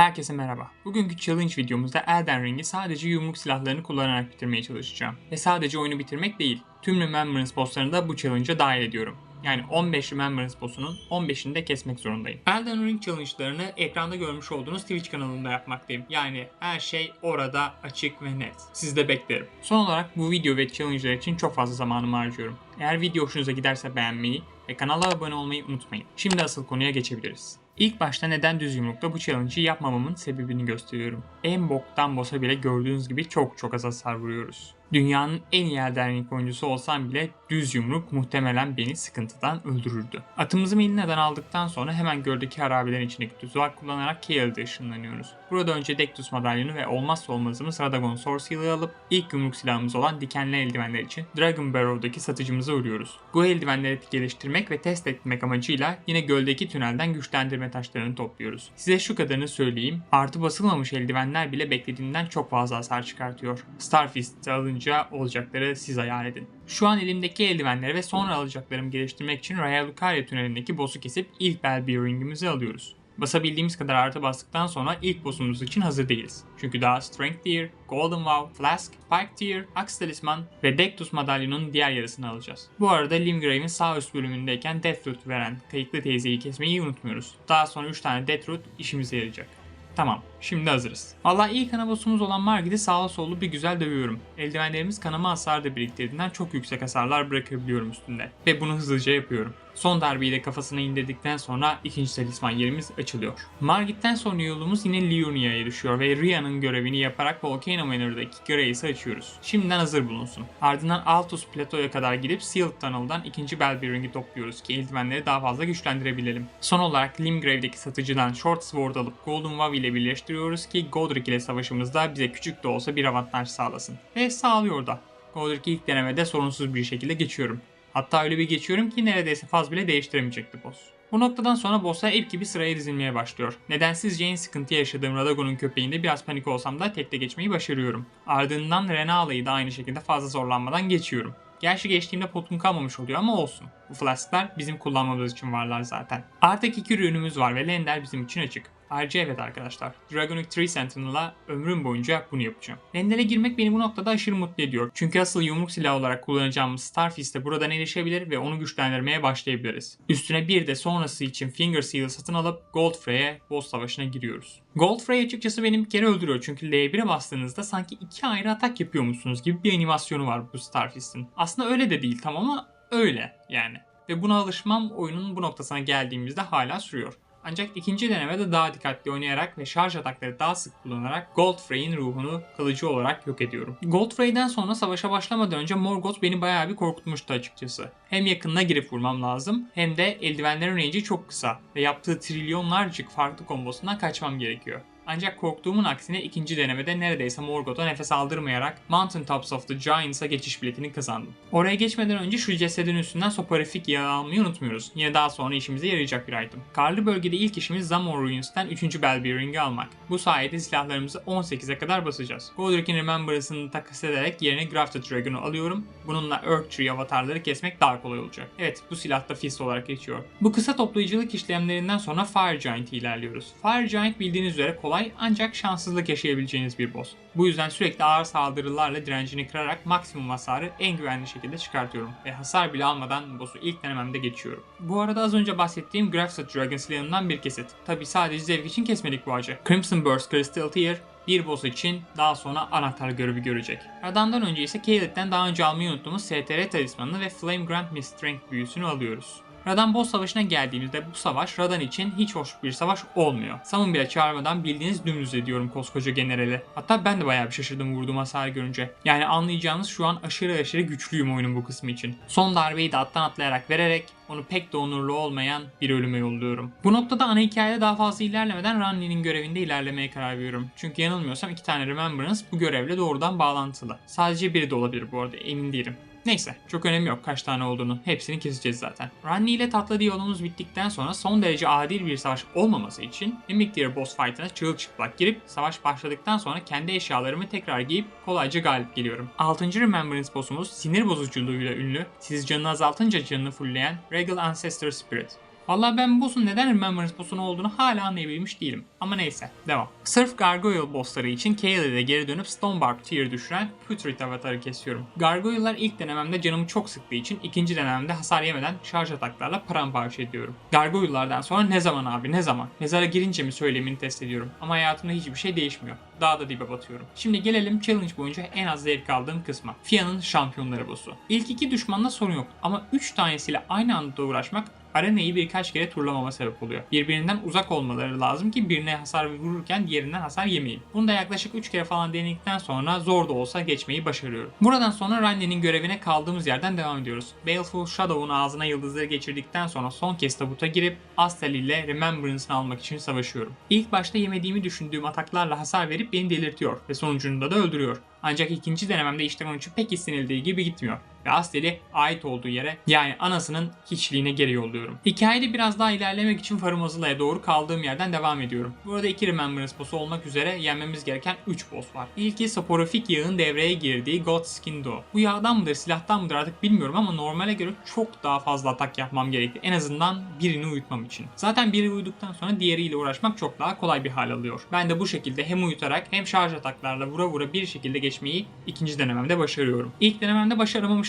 Herkese merhaba. Bugünkü challenge videomuzda Elden Ring'i sadece yumruk silahlarını kullanarak bitirmeye çalışacağım. Ve sadece oyunu bitirmek değil, tüm Remembrance bosslarını da bu challenge'a dahil ediyorum. Yani 15 Remembrance boss'unun 15'ini de kesmek zorundayım. Elden Ring challenge'larını ekranda görmüş olduğunuz Twitch kanalında yapmaktayım. Yani her şey orada açık ve net. Sizi de beklerim. Son olarak bu video ve challenge'lar için çok fazla zamanımı harcıyorum. Eğer video hoşunuza giderse beğenmeyi ve kanala abone olmayı unutmayın. Şimdi asıl konuya geçebiliriz. İlk başta neden düz yumrukta bu challenge'ı yapmamamın sebebini gösteriyorum. En boktan boss'a bile gördüğünüz gibi çok çok az hasar vuruyoruz. Dünyanın en iyi Elden Ring oyuncusu olsam bile düz yumruk muhtemelen beni sıkıntıdan öldürürdü. Atımızı Milina'dan aldıktan sonra hemen gördeki harabelerin içindeki tuzak kullanarak Kael'de ışınlanıyoruz. Burada önce Dectus madalyonu ve olmazsa olmazımız Radagon Sword Seal'ı alıp ilk yumruk silahımız olan dikenli eldivenler için Dragon Barrow'daki satıcımıza uğruyoruz. Bu eldivenleri geliştirmek ve test etmek amacıyla yine göldeki tünelden güçlendirme taşlarını topluyoruz. Size şu kadarını söyleyeyim. Artı basılmamış eldivenler bile beklediğimden çok fazla hasar çıkartıyor. Starfist'i alınca olacakları siz hayal edin. Şu an elimdeki eldivenleri ve sonra alacaklarımı geliştirmek için Raya Lucaria tünelindeki boss'u kesip ilk Bell Bearing'imizi alıyoruz. Basabildiğimiz kadar artı bastıktan sonra ilk boss'umuz için hazır değiliz. Çünkü daha Strength Tier, Golden Vow, Flask, Pike Tier, Axe Talisman ve Dectus madalyonun diğer yarısını alacağız. Bu arada Limgrave'in sağ üst bölümündeyken Deathroot veren kayıklı teyzeyi kesmeyi unutmuyoruz. Daha sonra 3 tane Deathroot işimize yarayacak. Tamam, şimdi hazırız. Valla ilk ana boss'umuz olan Margit'i sağlı sollu bir güzel dövüyorum. Eldivenlerimiz kanama hasarı da biriktirdiğinden çok yüksek hasarlar bırakabiliyorum üstünde. Ve bunu hızlıca yapıyorum. Son darbeyi de kafasına indirdikten sonra ikinci talisman yerimiz açılıyor. Margit'ten sonra yolumuz yine Liurnia'ya düşüyor ve Ria'nın görevini yaparak Volcano Manor'daki Grace'i açıyoruz. Şimdiden hazır bulunsun. Ardından Altus Plateau'ya kadar gidip Sealed Tunnel'dan ikinci Bellbearing'i topluyoruz ki eldivenleri daha fazla güçlendirebilelim. Son olarak Limgrave'deki satıcıdan Short Sword alıp Golden Vow ile birleştiriyoruz ki Godric ile savaşımızda bize küçük de olsa bir avantaj sağlasın. Ve sağlıyor da. Godric'i ilk denemede sorunsuz bir şekilde geçiyorum. Hatta öyle bir geçiyorum ki neredeyse faz bile değiştiremeyecekti boss. Bu noktadan sonra bosslar ip gibi sıraya dizilmeye başlıyor. Nedensizce en sıkıntı yaşadığım Radagon'un köpeğinde biraz panik olsam da tekte geçmeyi başarıyorum. Ardından Renala'yı da aynı şekilde fazla zorlanmadan geçiyorum. Gerçi geçtiğimde potum kalmamış oluyor ama olsun. Bu flasklar bizim kullanmamız için varlar zaten. Artık iki ürünümüz var ve Lender bizim için açık. Ayrıca evet arkadaşlar, Dragonic Tree Sentinel'la ömrüm boyunca bunu yapacağım. Lender'e girmek beni bu noktada aşırı mutlu ediyor. Çünkü asıl yumruk silahı olarak kullanacağımız Starfist'e buradan erişebilir ve onu güçlendirmeye başlayabiliriz. Üstüne bir de sonrası için Finger Seal satın alıp Goldfrey'e boss savaşına giriyoruz. Goldfrey açıkçası beni bir kere öldürüyor çünkü L1'e bastığınızda sanki iki ayrı atak yapıyormuşsunuz gibi bir animasyonu var bu Starfist'in. Aslında öyle de değil tam ama öyle yani. Ve buna alışmam oyunun bu noktasına geldiğimizde hala sürüyor. Ancak ikinci denemede daha dikkatli oynayarak ve şarj atakları daha sık kullanarak Goldfrey'in ruhunu kalıcı olarak yok ediyorum. Goldfrey'den sonra savaşa başlamadan önce Morgoth beni bayağı bir korkutmuştu açıkçası. Hem yakınına girip vurmam lazım hem de eldivenlerin range'i çok kısa ve yaptığı trilyonlarcık farklı kombosundan kaçmam gerekiyor. Ancak korktuğumun aksine ikinci denemede neredeyse Morgoth'a nefes aldırmayarak Mountain Tops of the Giants'a geçiş biletini kazandım. Oraya geçmeden önce şu cesedin üstünden soparifik yağı almayı unutmuyoruz. Yine daha sonra işimize yarayacak bir item. Karlı bölgede ilk işimiz Zamor Ruins'ten 3. Bell Bearing'i almak. Bu sayede silahlarımızı 18'e kadar basacağız. Godric'in Remembranc'ını takas ederek yerine Grafted Dragon'u alıyorum. Bununla Earth Tree avatarları kesmek daha kolay olacak. Evet bu silah da Fist olarak geçiyor. Bu kısa toplayıcılık işlemlerinden sonra Fire Giant'e ilerliyoruz. Fire Giant bildiğiniz üzere kolay ancak şanssızlık yaşayabileceğiniz bir boss. Bu yüzden sürekli ağır saldırılarla direncini kırarak maksimum hasarı en güvenli şekilde çıkartıyorum ve hasar bile almadan boss'u ilk denememde geçiyorum. Bu arada az önce bahsettiğim Grafted Dragon silahından bir kesit. Tabi sadece zevk için kesmedik bu ağacı. Crimson Burst Crystal Tier bir boss için daha sonra anahtar görevi görecek. Radan'dan önce ise Caelid'den daha önce almayı unuttuğumuz STR talismanını ve Flame Grant Me Strength büyüsünü alıyoruz. Radan boss savaşına geldiğimizde bu savaş Radan için hiç hoş bir savaş olmuyor. Summon bile çağırmadan bildiğiniz dümdüz ediyorum koskoca generali. Hatta ben de bayağı bir şaşırdım vurduğum hasar görünce. Yani anlayacağınız şu an aşırı aşırı güçlüyüm oyunun bu kısmı için. Son darbeyi de alttan atlayarak vererek onu pek de onurlu olmayan bir ölüme yolluyorum. Bu noktada ana hikayede daha fazla ilerlemeden Ranni'nin görevinde ilerlemeye karar veriyorum. Çünkü yanılmıyorsam iki tane Remembrance bu görevle doğrudan bağlantılı. Sadece biri de olabilir bu arada emin değilim. Neyse çok önemi yok kaç tane olduğunu. Hepsini keseceğiz zaten. Ranni ile tatlı diyalogumuz bittikten sonra son derece adil bir savaş olmaması için Mimic Deer boss fight'ına çığlık girip savaş başladıktan sonra kendi eşyalarımı tekrar giyip kolayca galip geliyorum. 6. Remembrance boss'umuz sinir bozuculuğuyla ünlü, siz canını azaltınca canını fullleyen Regal Ancestor Spirit. Vallahi ben boss'un neden Remembrance boss'un olduğunu hala anlayabilmiş değilim. Ama neyse, devam. Sırf Gargoyle bossları için Kaylee'de geri dönüp Stonebark tier düşüren Putrid avatarı kesiyorum. Gargoyle'lar ilk denememde canımı çok sıktığı için ikinci denememde hasar yemeden şarj ataklarla paramparça ediyorum. Gargoyle'lardan sonra ne zaman abi ne zaman? Mezara girince mi söylemini test ediyorum. Ama hayatımda hiçbir şey değişmiyor. Daha da dibe batıyorum. Şimdi gelelim challenge boyunca en az zevk aldığım kısma. Fia'nın şampiyonları boss'u. İlk iki düşmanla sorun yok ama 3 tanesiyle aynı anda uğraşmak arenayı birkaç kere turlamama sebep oluyor. Birbirinden uzak olmaları lazım ki birine hasar vururken diğerinden hasar yemeyin. Bunu da yaklaşık 3 kere falan denedikten sonra zor da olsa geçmeyi başarıyorum. Buradan sonra Randy'nin görevine kaldığımız yerden devam ediyoruz. Baleful Shadow'un ağzına yıldızları geçirdikten sonra son kez tabuta girip Astel ile Remembrance'ını almak için savaşıyorum. İlk başta yemediğimi düşündüğüm ataklarla hasar verip beni delirtiyor ve sonucunda da öldürüyor. Ancak ikinci denememde işler onun için pek istenildiği gibi gitmiyor ve Astel'i ait olduğu yere yani anasının hiçliğine geri yolluyorum. Hikayede biraz daha ilerlemek için Farumazıla'ya doğru kaldığım yerden devam ediyorum. Burada iki Remembrance boss'u olmak üzere yenmemiz gereken 3 boss var. İlki Saporifik yağın devreye girdiği Godskin Do. Bu yağdan mıdır silahtan mıdır artık bilmiyorum ama normale göre çok daha fazla atak yapmam gerekti. En azından birini uyutmam için. Zaten biri uyuduktan sonra diğeriyle uğraşmak çok daha kolay bir hal alıyor. Ben de bu şekilde hem uyutarak hem şarj ataklarla vura vura bir şekilde geçmeyi ikinci denememde başarıyorum. İlk denememde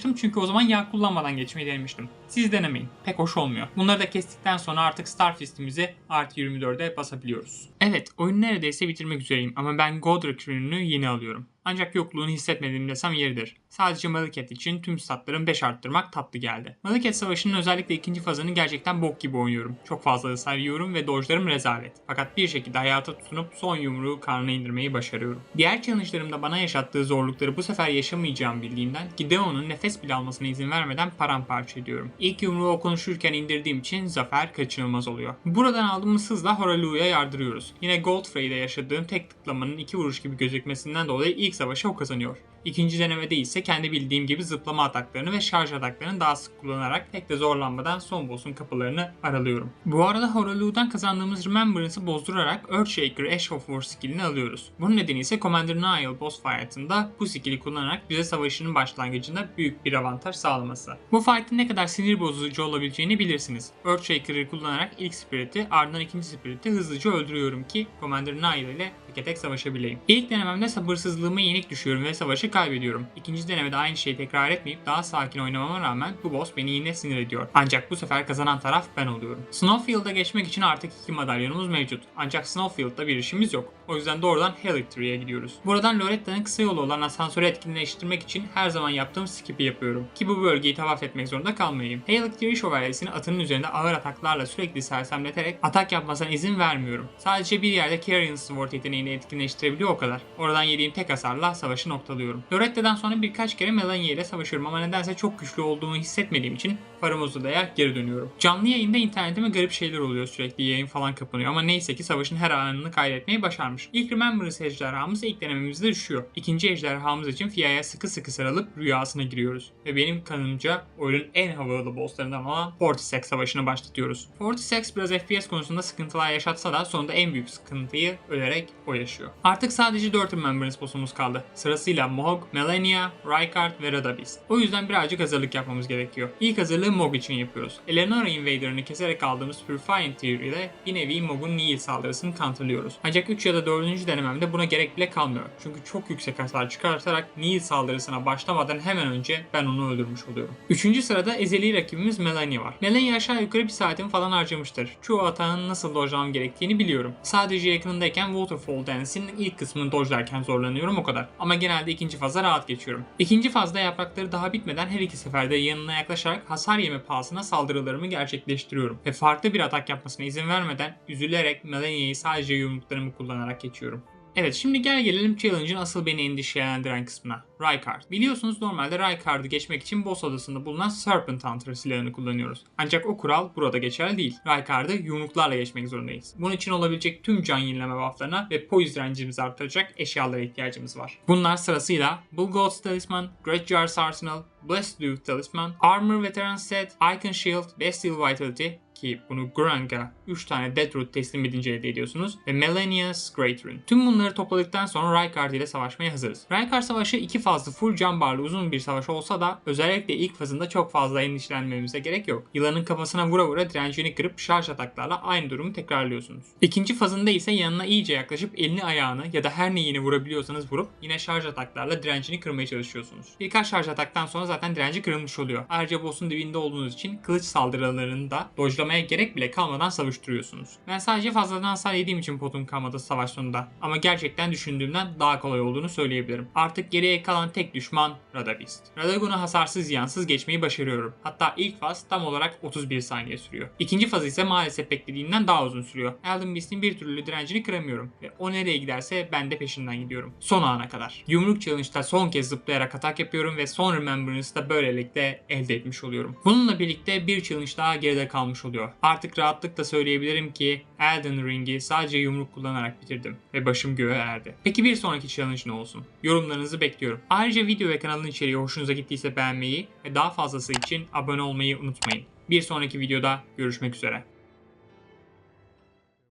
başaramamıştım çünkü o zaman yağ kullanmadan geçmeyi denemiştim. Siz denemeyin. Pek hoş olmuyor. Bunları da kestikten sonra artık Starfist'imizi artı 24'e basabiliyoruz. Evet oyunu neredeyse bitirmek üzereyim ama ben Godric ürününü yeni alıyorum. Ancak yokluğunu hissetmediğim desem yeridir. Sadece Maliket için tüm statlarım 5 arttırmak tatlı geldi. Maliket Savaşı'nın özellikle ikinci fazını gerçekten bok gibi oynuyorum. Çok fazla hasar yiyorum ve dojlarım rezalet. Fakat bir şekilde hayata tutunup son yumruğu karnına indirmeyi başarıyorum. Diğer challenge'larımda bana yaşattığı zorlukları bu sefer yaşamayacağım bildiğimden Gideon'un nefes bile almasına izin vermeden paramparça ediyorum. İlk yumruğu konuşurken indirdiğim için zafer kaçınılmaz oluyor. Buradan aldığımız hızla Horalu'ya yardırıyoruz. Yine Goldfrey'de yaşadığım tek tıklamanın iki vuruş gibi gözükmesinden dolayı ilk savaşı o kazanıyor. İkinci denemede ise kendi bildiğim gibi zıplama ataklarını ve şarj ataklarını daha sık kullanarak pek de zorlanmadan son boss'un kapılarını aralıyorum. Bu arada Horalu'dan kazandığımız Remembrance'ı bozdurarak Earthshaker Ash of War skillini alıyoruz. Bunun nedeni ise Commander Niall boss fight'ında bu skill'i kullanarak bize savaşının başlangıcında büyük bir avantaj sağlaması. Bu fight'ın ne kadar sinir bozucu olabileceğini bilirsiniz. Earthshaker'ı kullanarak ilk spirit'i ardından ikinci spirit'i hızlıca öldürüyorum ki Commander Niall ile tek tek savaşabileyim. İlk denememde sabırsızlığıma yenik düşüyorum ve kaybediyorum. İkinci denemede aynı şeyi tekrar etmeyip daha sakin oynamama rağmen bu boss beni yine sinir ediyor. Ancak bu sefer kazanan taraf ben oluyorum. Snowfield'a geçmek için artık iki madalyonumuz mevcut. Ancak Snowfield'da bir işimiz yok. O yüzden doğrudan Helix gidiyoruz. Buradan Loretta'nın kısa yolu olan asansörü etkinleştirmek için her zaman yaptığım skip'i yapıyorum. Ki bu bölgeyi tavaf etmek zorunda kalmayayım. Helix şövalyesini atının üzerinde ağır ataklarla sürekli sersemleterek atak yapmasına izin vermiyorum. Sadece bir yerde Carrion Sword yeteneğini etkinleştirebiliyor o kadar. Oradan yediğim tek hasarla savaşı noktalıyorum. Loretta'dan sonra birkaç kere Melania ile savaşıyorum ama nedense çok güçlü olduğumu hissetmediğim için Faramuza'ya geri dönüyorum. Canlı yayında internetime garip şeyler oluyor sürekli yayın falan kapanıyor ama neyse ki savaşın her anını kaydetmeyi başarmış. İlk Remembrance ejderhamız ilk denememizde düşüyor. İkinci ejderhamız için Fia'ya sıkı sıkı sarılıp rüyasına giriyoruz. Ve benim kanımca oyunun en havalı bosslarından olan Fortisex savaşını başlatıyoruz. Fortisex biraz FPS konusunda sıkıntılar yaşatsa da sonunda en büyük sıkıntıyı ölerek o yaşıyor. Artık sadece 4 Remembrance boss'umuz kaldı. Sırasıyla Mohg, Melania, Rykard ve Radabist. O yüzden birazcık hazırlık yapmamız gerekiyor. İlk hazırlığı Mog için yapıyoruz. Eleonora Invader'ını keserek aldığımız Purifying Tear ile bir nevi Mog'un Nihil saldırısını counterlıyoruz. Ancak 3 ya da 4. denememde buna gerek bile kalmıyor. Çünkü çok yüksek hasar çıkartarak Nihil saldırısına başlamadan hemen önce ben onu öldürmüş oluyorum. 3. sırada ezeli rakibimiz Melania var. Melania aşağı yukarı bir saatimi falan harcamıştır. Çoğu atağın nasıl dojlamam gerektiğini biliyorum. Sadece yakınındayken Waterfall Dance'in ilk kısmını dojlarken zorlanıyorum o kadar. Ama genelde ikinci faza rahat geçiyorum. İkinci fazda yaprakları daha bitmeden her iki seferde yanına yaklaşarak hasar yeme pahasına saldırılarımı gerçekleştiriyorum. Ve farklı bir atak yapmasına izin vermeden üzülerek Melania'yı sadece yumruklarımı kullanarak geçiyorum. Evet şimdi gel gelelim challenge'ın asıl beni endişelendiren kısmına. Rykard. Biliyorsunuz normalde Rykard'ı geçmek için boss odasında bulunan Serpent Hunter silahını kullanıyoruz. Ancak o kural burada geçerli değil. Rykard'ı yumruklarla geçmek zorundayız. Bunun için olabilecek tüm can yenileme bufflarına ve poise range'imizi artıracak eşyalara ihtiyacımız var. Bunlar sırasıyla Bulgod's Talisman, Great Jar's Arsenal, Blessed Duke Talisman, Armor Veteran Set, Icon Shield, Bestial Vitality, ki bunu Granga 3 tane Deathroot teslim edince elde ediyorsunuz ve Melania's Great Rune. Tüm bunları topladıktan sonra Rykard ile savaşmaya hazırız. Rykard savaşı iki fazlı full can barlı uzun bir savaş olsa da özellikle ilk fazında çok fazla endişelenmemize gerek yok. Yılanın kafasına vura vura direncini kırıp şarj ataklarla aynı durumu tekrarlıyorsunuz. İkinci fazında ise yanına iyice yaklaşıp elini ayağını ya da her neyini vurabiliyorsanız vurup yine şarj ataklarla direncini kırmaya çalışıyorsunuz. Birkaç şarj ataktan sonra zaten direnci kırılmış oluyor. Ayrıca boss'un dibinde olduğunuz için kılıç saldırılarını da dojlamaya gerek bile kalmadan savuşturuyorsunuz. Ben sadece fazladan hasar yediğim için potum kalmadı savaş sonunda. Ama gerçekten düşündüğümden daha kolay olduğunu söyleyebilirim. Artık geriye kalan tek düşman Radabist. Radagon'u hasarsız yansız geçmeyi başarıyorum. Hatta ilk faz tam olarak 31 saniye sürüyor. İkinci faz ise maalesef beklediğimden daha uzun sürüyor. Elden Beast'in bir türlü direncini kıramıyorum. Ve o nereye giderse ben de peşinden gidiyorum. Son ana kadar. Yumruk Challenge'da son kez zıplayarak atak yapıyorum ve son Remembrance'ı da böylelikle elde etmiş oluyorum. Bununla birlikte bir challenge daha geride kalmış oluyor. Artık rahatlıkla söyleyebilirim ki Elden Ring'i sadece yumruk kullanarak bitirdim ve başım göğe erdi. Peki bir sonraki challenge ne olsun? Yorumlarınızı bekliyorum. Ayrıca video ve kanalın içeriği hoşunuza gittiyse beğenmeyi ve daha fazlası için abone olmayı unutmayın. Bir sonraki videoda görüşmek üzere.